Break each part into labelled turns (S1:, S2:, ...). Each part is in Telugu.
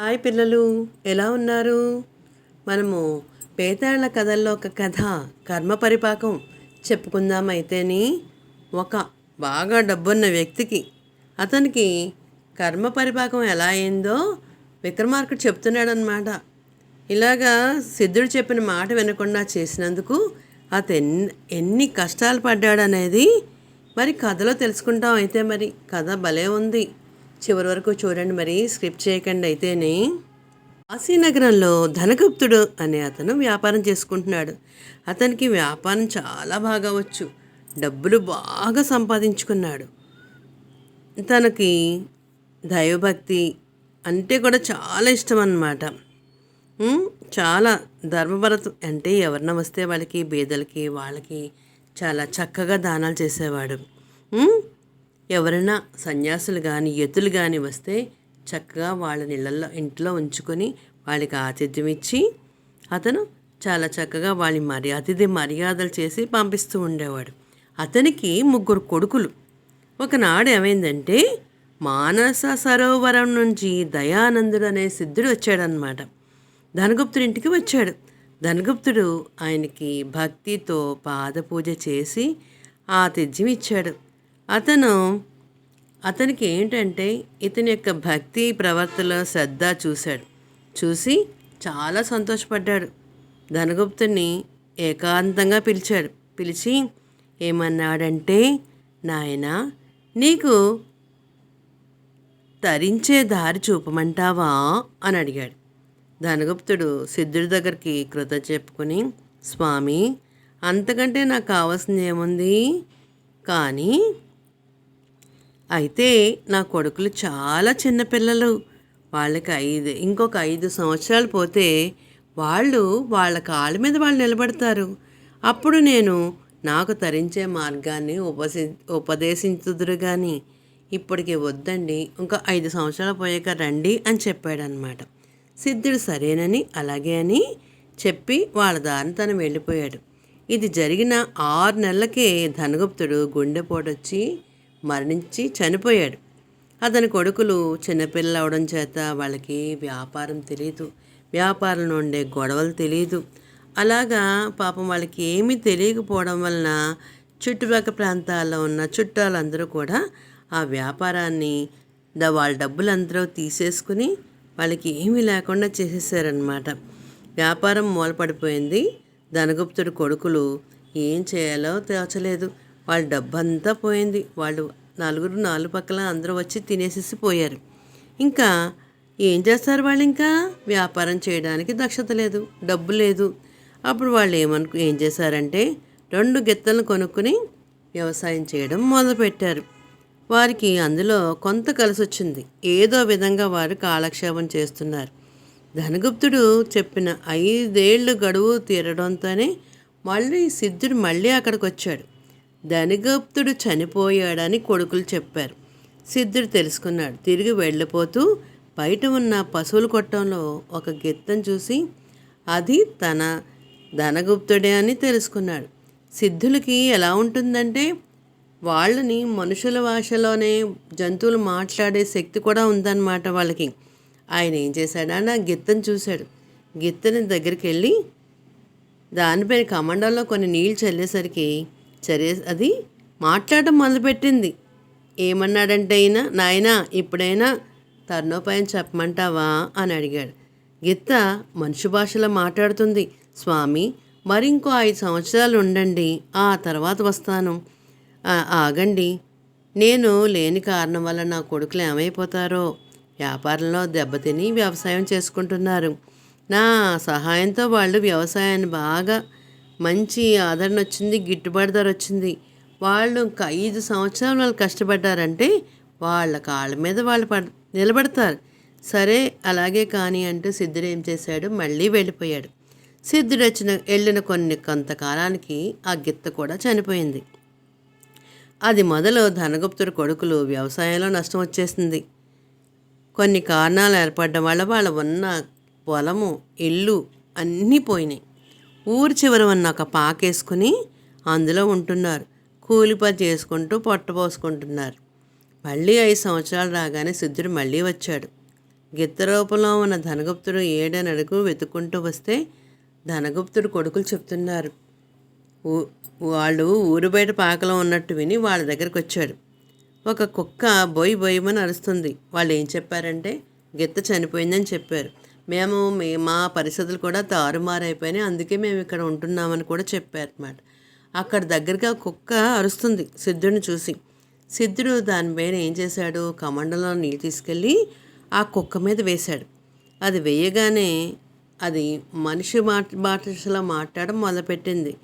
S1: హాయ్ పిల్లలు ఎలా ఉన్నారు? మనము పేదాళ్ళ కథల్లో ఒక కథ కర్మ పరిపాకం చెప్పుకుందాం ఒక బాగా డబ్బున్న వ్యక్తికి. అతనికి కర్మ పరిపాకం ఎలా అయిందో విక్రమార్కుడు చెప్తున్నాడు అనమాట ఇలాగా సిద్ధుడు చెప్పిన మాట వినకుండా చేసినందుకు అతను ఎన్ని ఎన్ని కష్టాలు పడ్డాడనేది మరి కథలో తెలుసుకుంటాం అయితే మరి. కథ భలే ఉంది. చివరి వరకు చూడండి మరి స్క్రిప్ట్ చేయకండి అయితేనే. కాశీనగరంలో ధనగుప్తుడు అనే అతను వ్యాపారం చేసుకుంటున్నాడు. అతనికి వ్యాపారం చాలా బాగా వచ్చు. డబ్బులు బాగా సంపాదించుకున్నాడు. తనకి దైవభక్తి అంటే కూడా చాలా ఇష్టం అన్నమాట. చాలా ధర్మభరత అంటే ఎవరిన వస్తే వాళ్ళకి బీదలకి వాళ్ళకి చాలా చక్కగా దానాలు చేసేవాడు. ఎవరైనా సన్యాసులు కానీ ఎత్తులు కానీ వస్తే చక్కగా వాళ్ళ నీళ్ళల్లో ఇంట్లో ఉంచుకొని వాళ్ళకి ఆతిథ్యం ఇచ్చి అతను చాలా చక్కగా వాళ్ళ మరి అతిథి మర్యాదలు చేసి పంపిస్తూ ఉండేవాడు. అతనికి ముగ్గురు కొడుకులు. ఒకనాడు ఏమైందంటే మానస సరోవరం నుంచి దయానందుడు అనే సిద్ధుడు వచ్చాడనమాట ధనగుప్తుడి ఇంటికి వచ్చాడు. ధనగుప్తుడు ఆయనకి భక్తితో పాదపూజ చేసి ఆతిథ్యం ఇచ్చాడు. అతను అతనికి ఏంటంటే ఇతని యొక్క భక్తి ప్రవర్తన శ్రద్ధ చూశాడు. చూసి చాలా సంతోషపడ్డాడు. ధనగుప్తుని ఏకాంతంగా పిలిచాడు. పిలిచి ఏమన్నాడంటే నాయనా నీకు తరించే దారి చూపమంటావా? అని అడిగాడు. ధనగుప్తుడు సిద్ధుడి దగ్గరికి కృత చెప్పుకొని స్వామి అంతకంటే నాకు కావాల్సింది ఏముంది? కానీ అయితే నా కొడుకులు చాలా చిన్నపిల్లలు వాళ్ళకి ఐదు ఇంకొక ఐదు సంవత్సరాలు పోతే వాళ్ళు వాళ్ళ కాళ్ళ మీద వాళ్ళు నిలబడతారు. అప్పుడు నేను నాకు తరించే మార్గాన్ని ఉపసి ఉపదేశించుదురు కానీ ఇప్పటికి వద్దండి ఇంకా ఐదు సంవత్సరాలు పోయాక రండి అని చెప్పాడనమాట సిద్ధుడు సరేనని అలాగే అని చెప్పి వాళ్ళ దారిని తను వెళ్ళిపోయాడు. ఇది జరిగిన ఆరు నెలలకే ధనగుప్తుడు గుండెపోటొచ్చి మరణించి చనిపోయాడు. అతని కొడుకులు చిన్నపిల్లలు అవడం చేత వాళ్ళకి వ్యాపారం తెలియదు వ్యాపారంలో ఉండే గొడవలు తెలియదు అలాగా పాపం వాళ్ళకి ఏమీ తెలియకపోవడం వలన చుట్టుపక్కల ప్రాంతాల్లో ఉన్న చుట్టాలందరూ కూడా ఆ వ్యాపారాన్ని ద వాళ్ళ డబ్బులందరూ తీసేసుకుని వాళ్ళకి ఏమీ లేకుండా చేసేసారనమాట వ్యాపారం మూలపడిపోయింది. ధనగుప్తుడి కొడుకులు ఏం చేయాలో తోచలేదు వాళ్ళ డబ్బంతా పోయింది. వాళ్ళు నలుగురు నాలుగు పక్కల అందరూ వచ్చి తినేసేసి పోయారు. ఇంకా ఏం చేస్తారు వాళ్ళు ఇంకా? వ్యాపారం చేయడానికి దక్షత లేదు డబ్బు లేదు. అప్పుడు వాళ్ళు ఏమనుకు ఏం చేశారంటే రెండు గిత్తలను కొనుక్కుని వ్యవసాయం చేయడం మొదలుపెట్టారు. వారికి అందులో కొంత కలిసి వచ్చింది ఏదో విధంగా వారు కాలక్షేపం చేస్తున్నారు. ధనగుప్తుడు చెప్పిన ఐదేళ్ళు గడువు తీరడంతోనే మళ్ళీ సిద్ధుడు మళ్ళీ అక్కడికి వచ్చాడు ధనగుప్తుడు చనిపోయాడని కొడుకులు చెప్పారు. సిద్ధుడు తెలుసుకున్నాడు. తిరిగి వెళ్ళిపోతూ బయట ఉన్న పశువుల కొట్టంలో ఒక గిత్తం చూసి అది తన ధనగుప్తుడే అని తెలుసుకున్నాడు. సిద్ధులకి ఎలా ఉంటుందంటే వాళ్ళని మనుషుల భాషలోనే జంతువులు మాట్లాడే శక్తి కూడా ఉందన్నమాట వాళ్ళకి. ఆయన ఏం చేశాడా? నా గిత్తని చూశాడు. గిత్తని దగ్గరికి వెళ్ళి దానిపైన కమండంలో కొన్ని నీళ్ళు చల్లేసరికి సరే అది మాట్లాడటం మొదలుపెట్టింది. ఏమన్నాడంటే అయినా నాయనా ఇప్పుడైనా తర్నోపాయం చెప్పమంటావా? అని అడిగాడు. గిత్త మనుషు భాషలో మాట్లాడుతుంది. స్వామి మరి ఇంకో ఐదు సంవత్సరాలు ఉండండి ఆ తర్వాత వస్తాను. ఆగండి. నేను లేని కారణం వల్ల నా కొడుకులు ఏమైపోతారో వ్యాపారంలో దెబ్బతిని వ్యవసాయం చేసుకుంటున్నారు. నా సహాయంతో వాళ్ళు వ్యవసాయాన్ని బాగా మంచి ఆదరణ వచ్చింది గిట్టుబాటు ధర వచ్చింది. వాళ్ళు ఇంకా ఐదు సంవత్సరాలు వాళ్ళు కష్టపడ్డారంటే వాళ్ళ కాళ్ళ మీద వాళ్ళు పడ నిలబడతారు. సరే అలాగే కానీ అంటూ సిద్ధుడు ఏం చేశాడు? మళ్ళీ వెళ్ళిపోయాడు. సిద్ధుడు వచ్చిన వెళ్ళిన కొన్ని కొంతకాలానికి ఆ గిత్త కూడా చనిపోయింది. అది మొదలు ధనగుప్తుడి కొడుకులు వ్యవసాయంలో నష్టం వచ్చేసింది. కొన్ని కారణాలు ఏర్పడడం వల్ల వాళ్ళ ఉన్న పొలము ఇల్లు అన్నీ పోయినాయి. ఊరి చివర ఉన్న ఒక పాకేసుకుని అందులో ఉంటున్నారు. కూలి పని చేసుకుంటూ పొట్ట పోసుకుంటున్నారు. మళ్ళీ ఐదు సంవత్సరాలు రాగానే సిద్ధుడు మళ్ళీ వచ్చాడు. గిత్త రూపంలో ఉన్న ధనగుప్తుడు ఏడని అడుగు వెతుక్కుంటూ వస్తే ధనగుప్తుడు కొడుకులు చెప్తున్నారు. ఊ- వాళ్ళు ఊరు బయట పాకలో ఉన్నట్టు విని వాళ్ళ దగ్గరికి వచ్చాడు. ఒక కుక్క బొయ్ బొయ్యమని అరుస్తుంది. వాళ్ళు ఏం చెప్పారంటే గిత్త చనిపోయిందని చెప్పారు. మేము మే మా పరిస్థితులు కూడా తారుమారైపోయినాయి. అందుకే మేము ఇక్కడ ఉంటున్నామని కూడా చెప్పారు అన్నమాట అక్కడ దగ్గరగా కుక్క అరుస్తుంది సిద్ధుడిని చూసి. సిద్ధుడు దానిపైన ఏం చేశాడు? కమండలో నీళ్ళు తీసుకెళ్ళి ఆ కుక్క మీద వేశాడు. అది వేయగానే అది మనిషి మాట భాషలో మాట్లాడడం మొదలుపెట్టింది.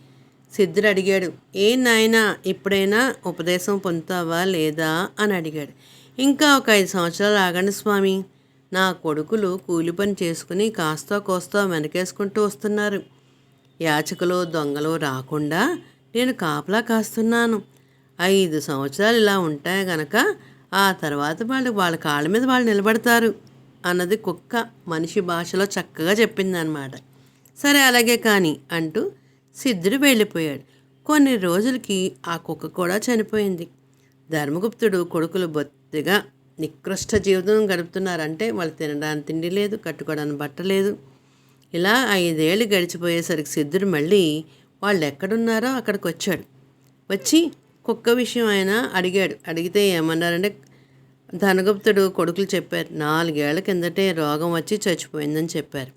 S1: సిద్ధుడు అడిగాడు ఏ నాయనా ఇప్పుడైనా ఉపదేశం పొందుతావా లేదా? అని అడిగాడు. ఇంకా ఒక ఐదు సంవత్సరాలు ఆగండి స్వామి. నా కొడుకులు కూలి పని చేసుకుని కాస్తో కోస్తో వెనకేసుకుంటూ వస్తున్నారు. యాచకులు దొంగలు రాకుండా నేను కాపలా కాస్తున్నాను. ఐదు సంవత్సరాలు ఇలా ఉంటాయి గనక ఆ తర్వాత వాళ్ళు వాళ్ళ కాళ్ళ మీద వాళ్ళు నిలబడతారు అన్నది కుక్క మనిషి భాషలో చక్కగా చెప్పిందనమాట సరే అలాగే కానీ అంటూ సిద్ధుడు వెళ్ళిపోయాడు. కొన్ని రోజులకి ఆ కుక్క కూడా చనిపోయింది. ధర్మగుప్తుడు కొడుకులు బొత్తిగా నికృష్ట జీవితం గడుపుతున్నారంటే వాళ్ళు తినడానికి తిండి లేదు కట్టుకోవడానికి బట్ట లేదు. ఇలా ఐదేళ్ళు గడిచిపోయేసరికి సిద్ధుడు మళ్ళీ వాళ్ళు ఎక్కడున్నారో అక్కడికి వచ్చాడు వచ్చి కుక్క విషయం ఆయన అడిగాడు. అడిగితే ఏమన్నారంటే ధనగుప్తుడు కొడుకులు చెప్పారు నాలుగేళ్ళ కిందటే రోగం వచ్చి చచ్చిపోయిందని చెప్పారు.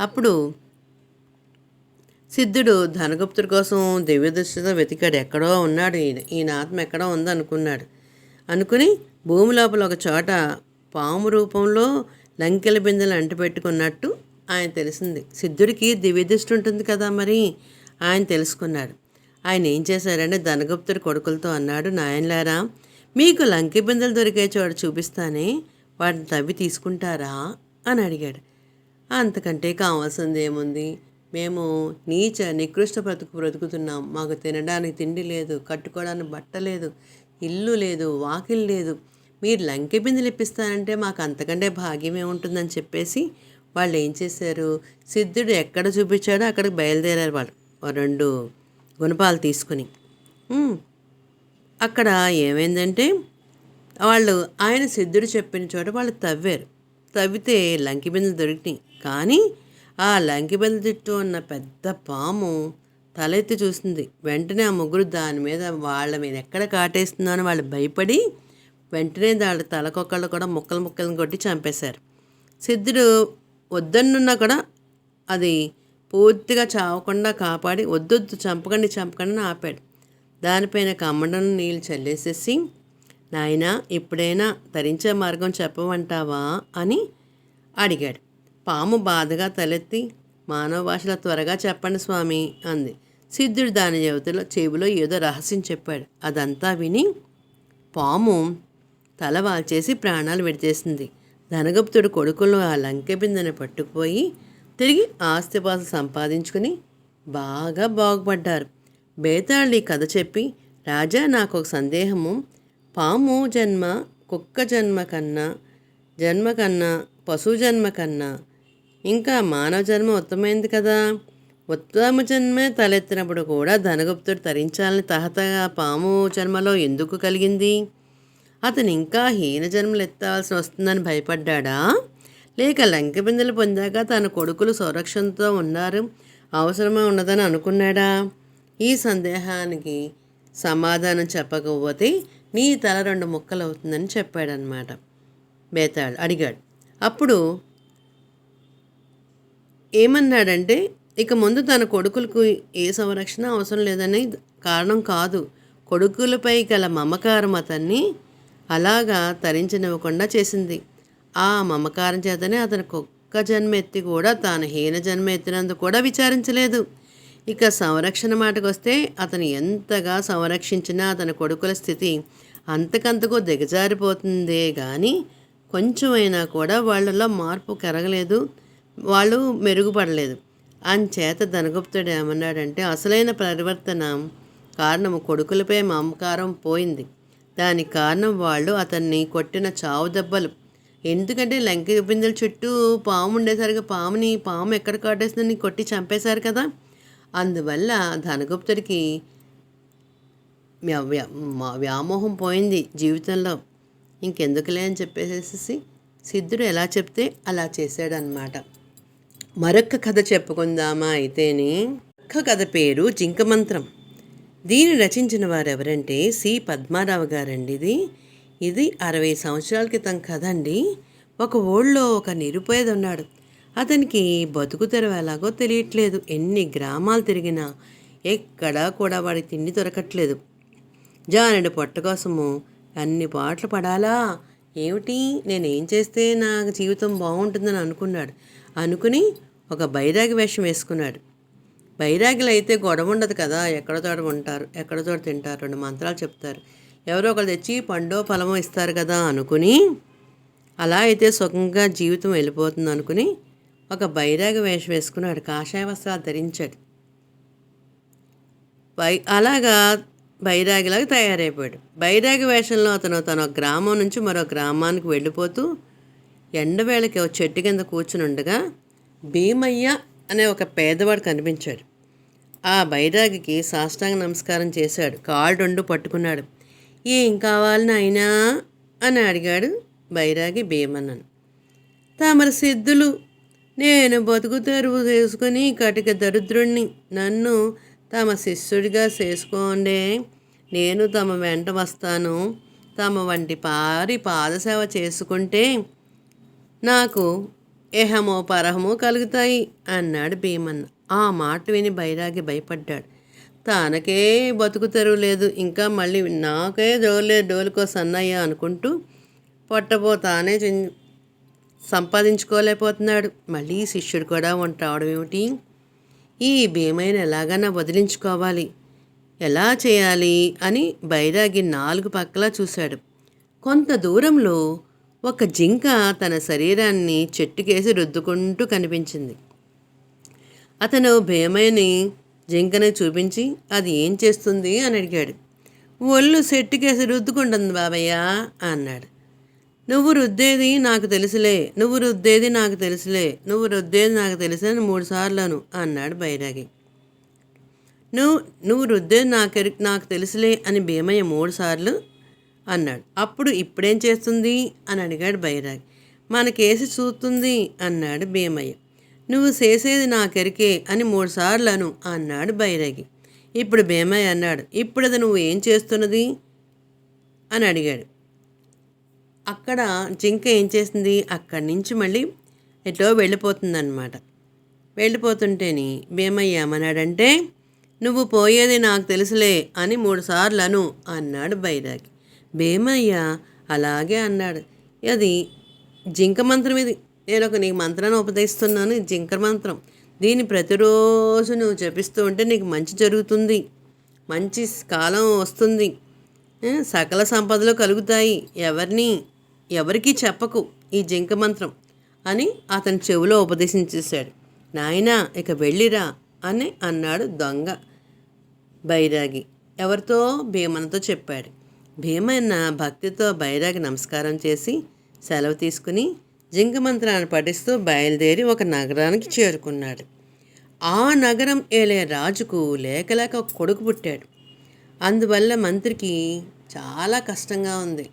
S1: అప్పుడు సిద్ధుడు ధనగుప్తుడి కోసం దివ్యదృష్టితో వెతికాడు. ఎక్కడో ఉన్నాడు ఈయన. ఈయన ఆత్మ ఎక్కడో ఉందనుకున్నాడు. అనుకుని భూమి లోపల ఒక చోట పాము రూపంలో లంకెల బిందెలు అంటిపెట్టుకున్నట్టు ఆయన తెలిసింది. సిద్ధుడికి దివ్యదృష్టి ఉంటుంది కదా మరి? ఆయన తెలుసుకున్నాడు. ఆయన ఏం చేశారంటే ధనగుప్తుడి కొడుకులతో అన్నాడు నాయనలారా మీకు లంకె బిందెలు దొరికే చోట చూపిస్తానే వాటిని తవ్వి తీసుకుంటారా? అని అడిగాడు. అంతకంటే కావాల్సింది ఏముంది? మేము నీచ నికృష్ట బ్రతుకు బ్రతుకుతున్నాం. మాకు తినడానికి తిండి లేదు కట్టుకోవడానికి బట్ట లేదు. ఇల్లు లేదు వాకిల్ లేదు. మీరు లంకె బిందెలు ఇప్పిస్తానంటే మాకు అంతకంటే భాగ్యమే ఉంటుందని చెప్పేసి వాళ్ళు ఏం చేశారు? సిద్ధుడు ఎక్కడ చూపించాడో అక్కడికి బయలుదేరారు వాళ్ళు. రెండు గుణపాలు తీసుకుని. అక్కడ ఏమైందంటే వాళ్ళు ఆయన సిద్ధుడు చెప్పిన చోట వాళ్ళు తవ్వారు. తవ్వితే లంకి బిందెలు దొరికినాయి. కానీ ఆ లంకి బిందె చుట్టూ ఉన్న పెద్ద పాము తలెత్తి చూసింది వెంటనే ఆ ముగ్గురు దాని మీద వాళ్ళ మీద ఎక్కడ కాటేస్తుందో వాళ్ళు భయపడి వెంటనే వాళ్ళ తలకొక్కళ్ళు కూడా ముక్కలు ముక్కలను కొట్టి చంపేశారు. సిద్ధుడు వద్దన్నున్నా కూడా అది పూర్తిగా చావకుండా కాపాడి వద్దొద్దు చంపకండి చంపకండి అని ఆపాడు. దానిపైన కమ్మడం నీళ్ళు చల్లేసేసి నాయనా ఇప్పుడైనా ధరించే మార్గం చెప్పమంటావా? అని అడిగాడు. పాము బాధగా తలెత్తి మానవ భాషలో త్వరగా చెప్పండి స్వామి అంది. సిద్ధుడు దాని యువతలో చెవిలో ఏదో రహస్యం చెప్పాడు. అదంతా విని పాము తల వాల్చేసి ప్రాణాలు విడిచేసింది. ధనగుప్తుడు కొడుకులు ఆ లంకె బిందెని పట్టుకుపోయి తిరిగి ఆస్తిపాస్తులు సంపాదించుకుని బాగా బాగుపడ్డారు. బేతాళి కథ చెప్పి రాజా నాకు ఒక సందేహము. పాము జన్మ కుక్క జన్మ కన్నా జన్మ కన్నా పశు జన్మ కన్నా ఇంకా మానవ జన్మ ఉత్తమైంది కదా. ఉత్తమ జన్మే తలెత్తినప్పుడు కూడా ధనగుప్తుడు తరించాలని తహతగా పాము జన్మలో ఎందుకు కలిగింది? అతను ఇంకా హీన జన్మలు ఎత్తాల్సి వస్తుందని భయపడ్డాడా? లేక లంక బిందెలు పొందాక తన కొడుకులు సంరక్షణతో ఉన్నారు అవసరమే ఉన్నదని అనుకున్నాడా? ఈ సందేహానికి సమాధానం చెప్పకపోతే నీ తల రెండు ముక్కలు అవుతుందని చెప్పాడనమాట బేతాళ్ అడిగాడు. అప్పుడు ఏమన్నాడంటే ఇక ముందు తన కొడుకులకు ఏ సంరక్షణ అవసరం లేదని కారణం కాదు. కొడుకులపై గల మమకారం అతన్ని అలాగా తరించనివ్వకుండా చేసింది. ఆ మమకారం చేతనే అతను కుక్క జన్మ ఎత్తి కూడా తాను హీన జన్మ ఎత్తినందుకు కూడా విచారించలేదు. ఇక సంరక్షణ మాటకు వస్తే అతను ఎంతగా సంరక్షించినా అతని కొడుకుల స్థితి అంతకంతకు దిగజారిపోతుందే కానీ కొంచెమైనా కూడా వాళ్ళలో మార్పు కరగలేదు. వాళ్ళు మెరుగుపడలేదు. అంచేత ధనగుప్తుడు ఏమన్నాడంటే అసలైన పరివర్తన కారణము కొడుకులపై మమకారం పోయింది. దానికి కారణం వాళ్ళు అతన్ని కొట్టిన చావు దెబ్బలు. ఎందుకంటే లంక బిందెల చుట్టూ పాము ఉండేసరికి పాముని పాము ఎక్కడ కాటేసిందని కొట్టి చంపేశారు కదా. అందువల్ల ధనగుప్తుడికి వ్యామోహం పోయింది జీవితంలో. ఇంకెందుకులే అని చెప్పేసేసి సిద్ధుడు ఎలా చెప్తే అలా చేశాడనమాట మరొక్క కథ చెప్పుకుందామా అయితేని? ఒక్క కథ పేరు జింక మంత్రం దీన్ని రచించిన వారు ఎవరంటే సి. పద్మారావు గారండి ఇది. ఇది అరవై సంవత్సరాల క్రితం కథ అండి ఒక ఊళ్ళో ఒక నిరుపేద ఉన్నాడు అతనికి బతుకు తెరవ ఎలాగో తెలియట్లేదు. ఎన్ని గ్రామాలు తిరిగినా ఎక్కడా కూడా వాడి తిండి దొరకట్లేదు. జానెడు పొట్ట కోసము అన్ని పాటలు పడాలా? ఏమిటి? నేనేం చేస్తే నా జీవితం బాగుంటుందని అనుకున్నాడు. అనుకుని ఒక బైరాగి వేషం వేసుకున్నాడు. బైరాగిలు అయితే గొడవ ఉండదు కదా ఎక్కడ తోట ఉంటారు ఎక్కడ తోట తింటారు రెండు మంత్రాలు చెప్తారు. ఎవరో ఒకరు తెచ్చి పండో ఫలమో ఇస్తారు కదా అనుకుని అలా అయితే సుఖంగా జీవితం వెళ్ళిపోతుంది అనుకుని ఒక బైరాగి వేషం వేసుకున్నాడు. కాషాయ వస్త్రాలు ధరించాడు. బై అలాగా బైరాగిలాగా తయారైపోయాడు. బైరాగి వేషంలో అతను తన గ్రామం నుంచి మరో గ్రామానికి వెళ్ళిపోతూ ఎండవేళకి ఒక చెట్టు కింద కూర్చుని ఉండగా భీమయ్య అనే ఒక పేదవాడు కనిపించాడు. ఆ బైరాగికి సాష్టాంగ నమస్కారం చేశాడు. కాళ్ళు రెండు పట్టుకున్నాడు. ఏం కావాలి నాయనా? అని అడిగాడు బైరాగి భీమన్నను. తమరి సిద్ధులు. నేను బతుకు తెరువు చేసుకుని కటిక దరిద్రుణ్ణి. నన్ను తమ శిష్యుడిగా చేసుకోండి. నేను తమ వెంట వస్తాను. తమ వంటి పారి పాదసేవ చేసుకుంటే నాకు ఏహమో పరహమో కలుగుతాయి అన్నాడు భీమన్న. ఆ మాట విని బైరాగి భయపడ్డాడు. తనకే బతుకు తెరువు లేదు ఇంకా మళ్ళీ నాకే డోలే డోలుకో సన్నయ్య అనుకుంటూ పొట్టబోతానే చిన్- సంపాదించుకోలేకపోతున్నాడు. మళ్ళీ శిష్యుడు కూడా వంట అవడం ఏమిటి? ఈ భీమైన ఎలాగైనా వదిలించుకోవాలి. ఎలా చేయాలి అని బైరాగి నాలుగు పక్కలా చూశాడు. కొంత దూరంలో ఒక జింక తన శరీరాన్ని చెట్టుకేసి రుద్దుకుంటూ కనిపించింది. అతను భీమయ్యని జింకని చూపించి అది ఏం చేస్తుంది? అని అడిగాడు. ఒళ్ళు చెట్టుకేసి రుద్దుకుంటుంది బాబయ్య అన్నాడు. నువ్వు రుద్దేది నాకు తెలుసులే నువ్వు రుద్దేది నాకు తెలుసులే నువ్వు రుద్దేది నాకు తెలుసు అని మూడు అన్నాడు బైరాగి. నువ్వు నువ్వు రుద్దేది నాకు నాకు తెలుసులే అని భీమయ్య మూడుసార్లు అన్నాడు. అప్పుడు ఇప్పుడేం చేస్తుంది? అని అడిగాడు బైరాగి. మనకేసి చూస్తుంది? అన్నాడు భీమయ్య. నువ్వు చేసేది నాకెరికే అని మూడుసార్లను అను అన్నాడు బైరాగి. ఇప్పుడు భీమయ్య అన్నాడు ఇప్పుడు అది నువ్వు ఏం చేస్తున్నది? అని అడిగాడు. అక్కడ జింక ఏం చేసింది? అక్కడి నుంచి మళ్ళీ ఎటో వెళ్ళిపోతుందన్నమాట. వెళ్ళిపోతుంటేని భీమయ్య ఏమన్నాడంటే నువ్వు పోయేది నాకు తెలుసులే అని మూడుసార్లను అను అన్నాడు బైరాగి. భీమయ్య అలాగే అన్నాడు. అది జింక మంత్రం ఇది. నేను ఒక నీకు మంత్రాన్ని ఉపదేశిస్తున్నాను. జింక మంత్రం. దీన్ని ప్రతిరోజు నువ్వు జపిస్తూ ఉంటే నీకు మంచి జరుగుతుంది. మంచి కాలం వస్తుంది. సకల సంపదలు కలుగుతాయి. ఎవరిని ఎవరికీ చెప్పకు ఈ జింక మంత్రం అని అతని చెవిలో ఉపదేశించేశాడు. నాయనా ఇక వెళ్ళిరా అని అన్నాడు దొంగ బైరాగి. ఎవరితో? భీమనతో చెప్పాడు. భీమన్న భక్తితో బైరాగి నమస్కారం చేసి సెలవు తీసుకుని జింక మంత్రాన్ని పఠిస్తూ బయలుదేరి ఒక నగరానికి చేరుకున్నాడు. ఆ నగరం ఏలే రాజుకు లేకలేక ఒక కొడుకు పుట్టాడు. అందువల్ల మంత్రికి చాలా కష్టంగా ఉంది.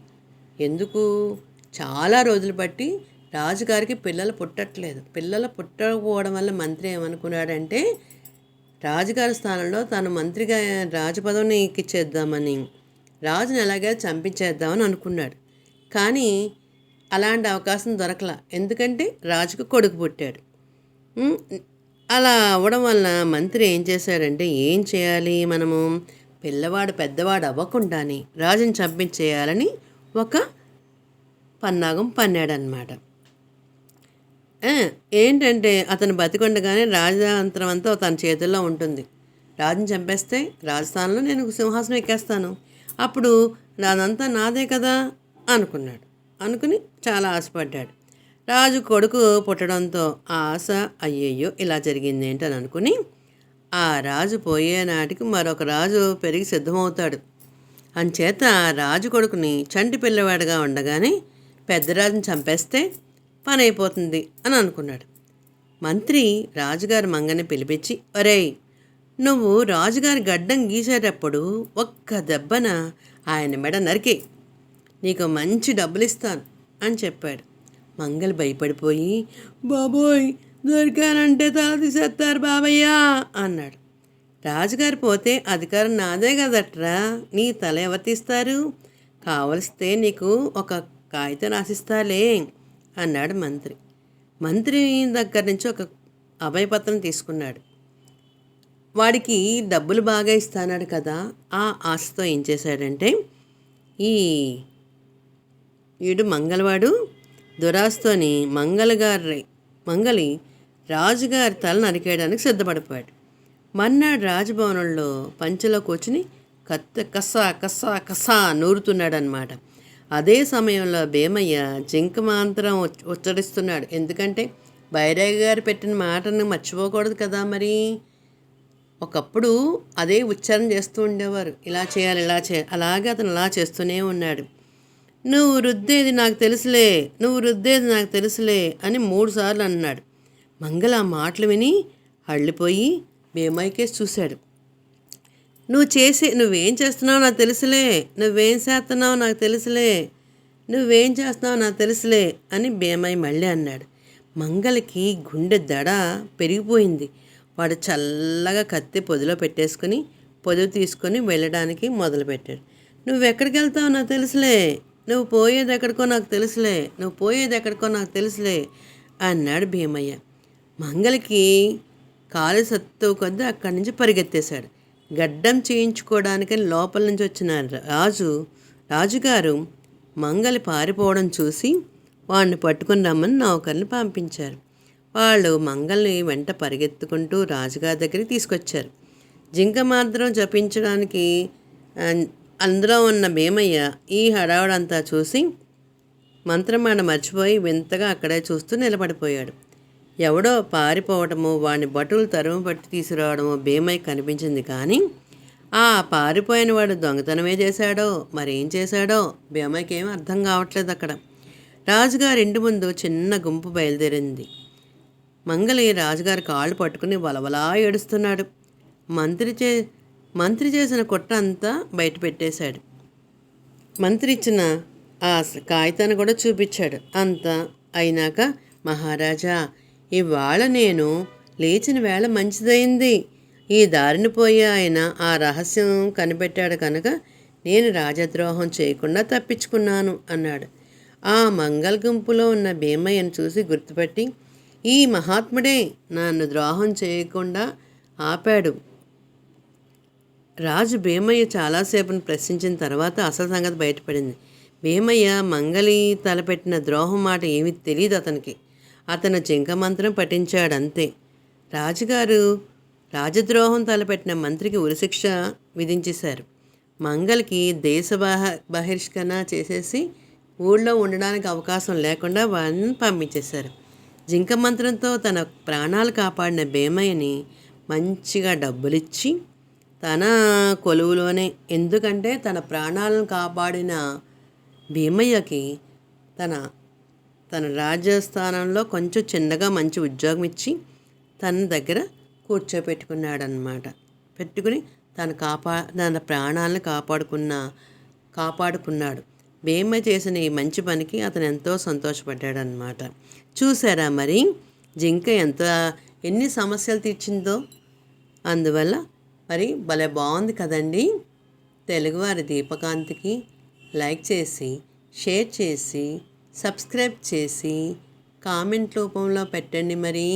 S1: ఎందుకు? చాలా రోజులు బట్టి రాజుగారికి పిల్లలు పుట్టట్లేదు. పిల్లలు పుట్టకపోవడం వల్ల మంత్రి ఏమనుకున్నాడంటే రాజుగారి స్థానంలో తను మంత్రిగా రాజపదవిని ఎక్కిచ్చేద్దామని రాజుని ఎలాగే చంపించేద్దామని అనుకున్నాడు. కానీ అలాంటి అవకాశం దొరకలా. ఎందుకంటే రాజుకు కొడుకు పుట్టాడు. అలా అవ్వడం వల్ల మంత్రి ఏం చేశాడంటే ఏం చేయాలి మనము? పిల్లవాడు పెద్దవాడు అవ్వకుండానే రాజుని చంపించేయాలని ఒక పన్నాగం పన్నాడనమాట ఏంటంటే అతను బతికొండగానే రాజతంత్రం అంతా తన చేతుల్లో ఉంటుంది. రాజుని చంపేస్తే రాజస్థానంలో నేను సింహాసనం ఎక్కేస్తాను. అప్పుడు నాదంతా నాదే కదా అనుకున్నాడు. అనుకుని చాలా ఆశపడ్డాడు. రాజు కొడుకు పుట్టడంతో ఆ ఆశ అయ్యయ్యో ఇలా జరిగింది ఏంటని అనుకుని ఆ రాజు పోయే నాటికి మరొక రాజు పెరిగి సిద్ధమవుతాడు. అంచేత రాజు కొడుకుని చంటి పిల్లవాడిగా ఉండగానే పెద్దరాజుని చంపేస్తే పని అయిపోతుంది అని అనుకున్నాడు. మంత్రి రాజుగారు మంగని పిలిపించి ఒరేయ్ నువ్వు రాజుగారి గడ్డం గీసేటప్పుడు ఒక్క దెబ్బన ఆయన మెడ నరికే. నీకు మంచి డబ్బులు ఇస్తాను అని చెప్పాడు. మంగలి భయపడిపోయి బాబోయ్ దొరికానంటే తల తీసేస్తారు బాబయ్య అన్నాడు. రాజుగారు పోతే అధికారం నాదే కదట్రా? నీ తల ఎవరు తీస్తారు? కావలిస్తే నీకు ఒక కాగితం రాసిస్తాలే అన్నాడు మంత్రి. మంత్రి దగ్గర నుంచి ఒక అభయపత్రం తీసుకున్నాడు. వాడికి డబ్బులు బాగా ఇస్తానాడు కదా ఆ ఆశతో ఏం చేశాడంటే ఈ వీడు మంగళవాడు దురాస్తోని మంగళగారి మంగళి రాజుగారి తల నరికేయడానికి సిద్ధపడిపోయాడు. మర్నాడు రాజభవనంలో పంచెలో కూర్చుని కత్త కసా కసా కసా నూరుతున్నాడనమాట అదే సమయంలో భీమయ్య జింక మాంత్రం ఉచ్- ఉచ్చరిస్తున్నాడు. ఎందుకంటే బైరాగి గారు పెట్టిన మాటను మర్చిపోకూడదు కదా మరి? ఒకప్పుడు అదే ఉచ్చారణ చేస్తూ ఉండేవారు. ఇలా చేయాలి ఇలా చేయాలి. అలాగే అతను అలా చేస్తూనే ఉన్నాడు. నువ్వు రుద్దేది నాకు తెలుసులే నువ్వు రుద్దేది నాకు తెలుసులే అని మూడుసార్లు అన్నాడు. మంగళ ఆ మాటలు విని అళ్ళిపోయి బేమైకేసి చూశాడు. నువ్వు చేసే నువ్వేం చేస్తున్నావు నాకు తెలుసులే నువ్వేం చేస్తున్నావు నాకు తెలుసులే నువ్వేం చేస్తున్నావు నాకు తెలుసులే అని బేమై మళ్ళీ అన్నాడు. మంగళకి గుండె దడ పెరిగిపోయింది. వాడు చల్లగా కత్తి పొదిలో పెట్టేసుకుని పొదువు తీసుకొని వెళ్ళడానికి మొదలుపెట్టాడు. నువ్వు ఎక్కడికి వెళ్తావు నాకు తెలుసులే. నువ్వు పోయేది ఎక్కడికో నాకు తెలుసులే. నువ్వు పోయేది ఎక్కడికో నాకు తెలుసులే అన్నాడు భీమయ్య. మంగలికి కాలు సత్తు కొద్ది అక్కడి నుంచి పరిగెత్తేశాడు. గడ్డం చేయించుకోవడానికని లోపల నుంచి వచ్చిన రాజు రాజుగారు మంగలి పారిపోవడం చూసి వాడిని పట్టుకుని రమ్మని నౌకర్ని పంపించారు. వాళ్ళు మంగల్ని వెంట పరిగెత్తుకుంటూ రాజుగారి దగ్గరికి తీసుకొచ్చారు. జింక మాత్రం జపించడానికి అందులో ఉన్న భీమయ్య ఈ హడావుడంతా చూసి మంత్రమాడ మర్చిపోయి వింతగా అక్కడే చూస్తూ నిలబడిపోయాడు. ఎవడో పారిపోవడము వాని బటులు తరుము పట్టి తీసుకురావడము భీమయ్య కనిపించింది కానీ ఆ పారిపోయిన వాడు దొంగతనమే చేశాడో మరేం చేశాడో భీమయ్యకి ఏమీ అర్థం కావట్లేదు అక్కడ. రాజుగారి ఇంటి ముందు చిన్న గుంపు బయలుదేరింది. మంగళయ్య రాజుగారి కాళ్ళు పట్టుకుని వలవలా ఏడుస్తున్నాడు. మంత్రి చే మంత్రి చేసిన కుట్ర అంతా బయట పెట్టేశాడు. మంత్రి ఇచ్చిన ఆ కాగితాన్ని కూడా చూపించాడు. అంతా అయినాక మహారాజా ఇవాళ నేను లేచిన వేళ మంచిదైంది ఈ దారిని పోయి ఆయన ఆ రహస్యం కనిపెట్టాడు కనుక నేను రాజద్రోహం చేయకుండా తప్పించుకున్నాను అన్నాడు. ఆ మంగళ గుంపులో ఉన్న భీమయ్యను చూసి గుర్తుపట్టి ఈ మహాత్ముడే నన్ను ద్రోహం చేయకుండా ఆపాడు. రాజు భీమయ్య చాలాసేపును ప్రశ్నించిన తర్వాత అసలు సంగతి బయటపడింది. భీమయ్య మంగలి తలపెట్టిన ద్రోహం మాట ఏమీ తెలియదు అతనికి. అతను జింక మంత్రం పఠించాడు అంతే రాజుగారు రాజద్రోహం తలపెట్టిన మంత్రికి ఉరిశిక్ష విధించేశారు. మంగలికి దేశ బహ బహిష్కరణ చేసేసి ఊళ్ళో ఉండడానికి అవకాశం లేకుండా వారిని పంపించేశారు. జింక మంత్రంతో తన ప్రాణాలు కాపాడిన భీమయ్యని మంచిగా డబ్బులిచ్చి తన కొలువులోనే ఎందుకంటే తన ప్రాణాలను కాపాడిన భీమయ్యకి తన తన రాజస్థానంలో కొంచెం చిన్నగా మంచి ఉద్యోగం ఇచ్చి తన దగ్గర కూర్చోపెట్టుకున్నాడనమాట పెట్టుకుని తను కాపా తన ప్రాణాలను కాపాడుకున్న కాపాడుకున్నాడు. భీమ చేసిన ఈ మంచి పనికి అతను ఎంతో సంతోషపడ్డాడనమాట చూసారా మరి? జింక ఎంత ఎన్ని సమస్యలు తీర్చిందో? అందువల్ల మరి భలే బాగుంది కదండి. తెలుగువారి దీపకాంతికి లైక్ చేసి షేర్ చేసి సబ్స్క్రైబ్ చేసి కామెంట్ రూపంలో పెట్టండి మరి.